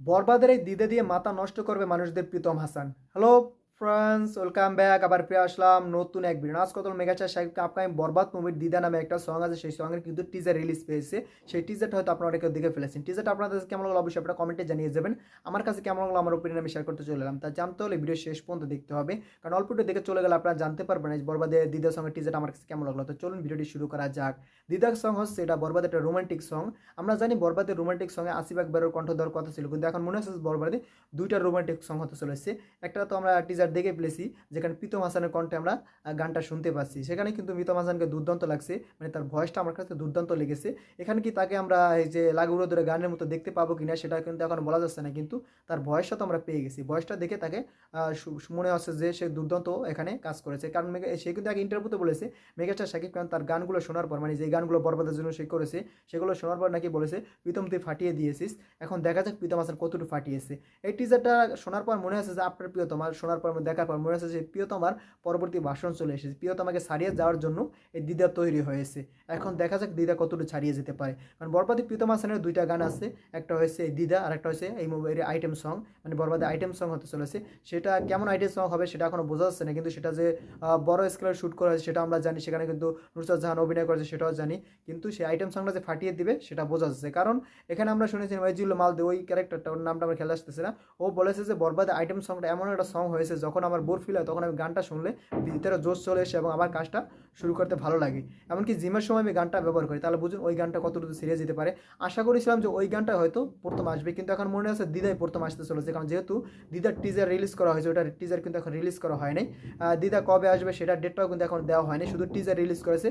বরবাদের এই দিদে দিয়ে মাথা নষ্ট করবে মানুষদের Pritam Hasan. Hello friends welcome back আবার ফিরে আসলাম নতুন এক ভিডিও আজ কত মেগাচার সাহেবকে আপকামিং বরবাদ মুভির দিদা নামে একটা সং আছে, সেই সঙ্গের কিন্তু টিজার রিলিজ পেয়েছে। সেই টিজারটা হয়তো আপনারা কেউ দেখে ফেলেছেন। টিজারটা আপনাদের কেমন লাগল অবশ্যই আপনারা কমেন্টে জানিয়ে যাবেন। আমার কাছে কেমন লাগল আমার ওপিনিয়ন আমি শেয়ার করতে চলে এলাম। তা জানতে হলে ভিডিও শেষ পর্যন্ত দেখতে হবে। কারণ অল্প একটু দেখে চলে গেলে আপনারা জানতে পারবেন বরবাদের দিদার সঙ্গে টিজারটা আমার কাছে কেমন লাগল। তো চলুন ভিডিওটি শুরু করা যাক। দিদার সং হচ্ছে এটা বরবাদের একটা রোমান্টিক সং আমরা জানি বরবাদের রোমান্টিক সঙ্গে আসিফ আকবরের কণ্ঠ দেওয়ার কথা ছিল। কিন্তু এখন মনে হচ্ছে বরবাদে দুইটা রোমান্টিক সং হতে চলেছে। একটা তো আমরা টিজার দেখে ফেলেছি, যেখানে প্রীতম হাসানের কণ্ঠে আমরা গানটা শুনতে পাচ্ছি। সেখানে কিন্তু প্রীতম হাসানকে দুর্দান্ত লাগছে মানে তার ভয়েসটা আমার কাছে দুর্দান্ত লেগেছে। এখানে কি তাকে আমরা, এই যে লাগুড়ো ধরে গানের মতো দেখতে পাবো কিনা, সেটা কিন্তু এখন বলা যাচ্ছে না, কিন্তু তার ভয়েসটা তো আমরা পেয়ে গেছি। ভয়েসটা দেখে তাকে মনে হচ্ছে যে সে দুর্দান্ত এখানে কাজ করেছে। কারণ মেগা- সে কিন্তু আগে ইন্টারভিউতে বলেছে মেগাস্টার শাকিব খান তার গানগুলো শোনার পর মানে যে গানগুলো বরবাদের জন্য সে করেছে, সেগুলো শোনার পর নাকি বলেছে, প্রীতম, তুই ফাটিয়ে দিয়েছিস। এখন দেখা যাক প্রীতম হাসান কতটুকু ফাটিয়েছে। এই টিজারটা শোনার পর মনে হচ্ছে যে, আপনার প্রিয়তমার শোনার পর দেখার পর মনে হচ্ছে যে প্রিয়তমার পরবর্তী ভাষণ চলে এসেছে। প্রিয়তমাকে ছাড়িয়ে যাওয়ার জন্য এই দিদা তৈরি হয়েছে। এখন দেখা যাক দিদা কতটুকু ছাড়িয়ে যেতে পারে। কারণ বরবাদী প্রীতম হাসানের দুইটা গান আছে। একটা হয়েছে এই দিদা আর একটা হয়েছে এই মুভির আইটেম সং মানে বরবাদে আইটেম সং হতে চলেছে। সেটা কেমন আইটেম সং হবে সেটা এখনও বোঝা যাচ্ছে না। কিন্তু সেটা যে বড় স্কেলের শ্যুট করা হয়েছে সেটা আমরা জানি। সেখানে কিন্তু নুসরাত জাহান অভিনয় করেছে সেটাও জানি। কিন্তু সেই আইটেম সংটা যে ফাটিয়ে দিবে সেটা বোঝা যাচ্ছে। কারণ এখানে আমরা শুনেছি ওয়াইজুল মালদে ওই ক্যারেক্টারটা ওর নামটা আমার খেলে আসতেছে না। ও বলেছে যে বরবাদে আইটেম সংটা এমন একটা সং হয়েছে যখন আমার বোর ফিল হয়, তখন আমি গানটা শুনলে ভিতরে জোশ চলে এসে এবং আমার কাজটা শুরু করতে ভালো লাগে। এমনকি জিমের সময় আমি গানটা ব্যবহার করি। তাহলে বুঝুন ওই গানটা কতটুকু সিরিয়াস যেতে পারে। আশা করেছিলাম যে ওই গানটা হয়তো প্রথম আসবে, কিন্তু এখন মনে আছে দিদাই প্রথম আসতে চলেছে। কারণ যেহেতু দিদার টিজার রিলিজ করা হয়েছে, ওটার টিজার কিন্তু এখন রিলিজ করা হয়নি দিদা কবে আসবে সেটার ডেটটাও কিন্তু এখন দেওয়া হয়নি। শুধু টিজার রিলিজ করেছে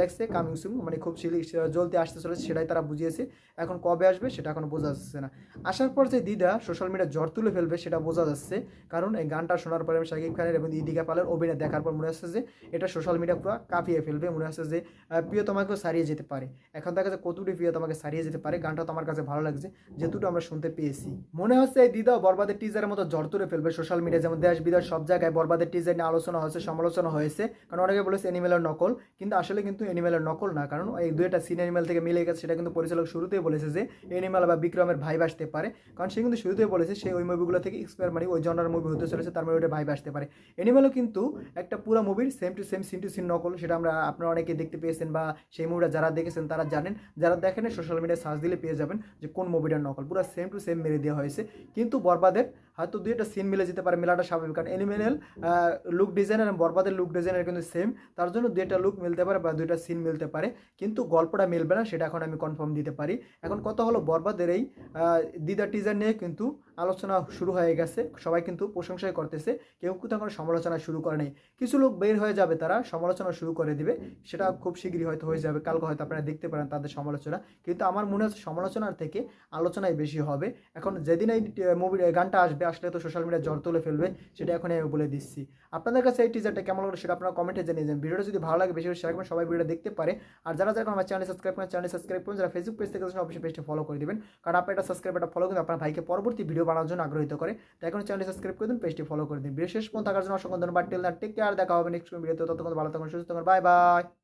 লেখছে কামিং সুম মানে খুব শিলি জলদি আসতে চলেছে সেটাই তারা বুঝিয়েছে। এখন কবে আসবে সেটা এখন বোঝা যাচ্ছে না। আসার পর যে দিদা সোশ্যাল মিডিয়া জ্বর তুলে ফেলবে সেটা বোঝা যাচ্ছে। কারণ এই গানটা শোনার পরে আমি শাকিব খানের এবং ইদিকা পালের অভিনয় দেখার পর মনে হচ্ছে যে এটা সোশ্যাল মিডিয়া পুরো কাঁপিয়ে ফেলবে মনে হচ্ছে যে আহ, প্রিয়তমাকেও সারিয়ে যেতে পারে। এখন দেখা যাচ্ছে কতটি প্রিয়তমাকে সারিয়ে যেতে পারে। গানটা তো আমার কাছে ভালো লাগছে যেটুকু আমরা শুনতে পেয়েছি। মনে হচ্ছে এই দিদা বরবাদের টিজারের মতো জ্বর তুলে ফেলবে সোশ্যাল মিডিয়া যেমন দেশ বিদেশ সব জায়গায় বরবাদের টিজার নিয়ে আলোচনা হয়েছে সমালোচনা হয়েছে। কারণ অনেকে বলেছে অ্যানিমেলের নকল কিন্তু আসলে কিন্তু অ্যানিমেলের নকল না। কারণ এই দুইটা সিন অ্যানিমেল থেকে মিলে গেছে সেটা কিন্তু পরিচালক শুরুতেই বলেছে যে অ্যানিমেল বা বিক্রমের ভাই আসতে পারে। কারণ সে কিন্তু শুরুতেই বলেছে সে ওই মুভিগুলো থেকে এক্সপায়ার মানে ওই জনার মুভি হতে চলেছে তার ওটা ভাই আসতে পারে। অ্যানিমেলও কিন্তু একটা পুরো মুভির same to same scene to scene নকল, সেটা আমরা আপনারা অনেকে দেখতে পেয়েছেন বা সেই মুভিটা যারা দেখেছেন তারা জানেন। যারা দেখেন সোশ্যাল মিডিয়ায় সার্চ দিলে পেয়ে যাবেন যে কোন মুভিটার নকল। পুরো সেম টু সেম মেরে দেওয়া হয়েছে। কিন্তু বরবাদের হয়তো দুই একটা সিন মিলে যেতে পারে, মেলাটা স্বাভাবিক। কারণ এনিমেল লুক ডিজাইন আর বরবাদের লুক ডিজাইনের কিন্তু সেম তার জন্য দুইটা লুক মিলতে পারে বা দুইটা সিন মিলতে পারে। কিন্তু গল্পটা মিলবে না, সেটা এখন আমি কনফার্ম দিতে পারি। এখন কথা হলো বরবাদের এই দিদা টিজার নিয়ে কিন্তু আলোচনা শুরু হয়ে গেছে। সবাই কিন্তু প্রশংসাই করতেছে। কেউ কিন্তু এখন সমালোচনা শুরু করে নেই। কিছু লোক বের হয়ে যাবে তারা, সমালোচনা শুরু করে দিবে। সেটা খুব শীঘ্রই হয়তো হয়ে যাবে। কালকে হয়তো আপনারা দেখতে পারেন তাদের সমালোচনা। কিন্তু আমার মনে হচ্ছে সমালোচনার থেকে আলোচনাই বেশি হবে। এখন যেদিন এই মুভির গানটা আসবে, আসলে তো সোশ্যাল মিডিয়া জ্বর তুলে ফেলবে, সেটা এখনই আমি বলে দিচ্ছি। আপনাদের কাছে এই টিজারটা কেমন লাগল সেটা আপনারা কমেন্টে জানিয়ে দেন ভিডিওটা যদি ভালো লাগে, বেশি বেশি শেয়ার করবেন, সবাই ভিডিওটা দেখতে পারে। আর যারা যারা আমার চ্যানেল সাবস্ক্রাইব করেন চ্যানেল সাবস্ক্রাইব করুন। যারা ফেসবুক পেজ থেকে অবশ্যই পেজটা ফলো করে দিবেন। কারণ আপনার একটা সাবস্ক্রাইব একটা ফলো কিন্তু আপনার ভাইকে পরবর্তী ভিডিও বানানোর জন্য আগ্রহিত করে। তাই এখন চ্যানেলটি সাবস্ক্রাইব করে দিন পেজটি ফলো করে দিন। বিশেষ কোন থাকার জন্য অসংখ্য ধন্যবাদ। টেল টেক কেয়ার দেখা হবে নেক্সট ভিডিওতে ততক্ষণ ভালো থাকুন, সুস্থ থাকুন। Bye bye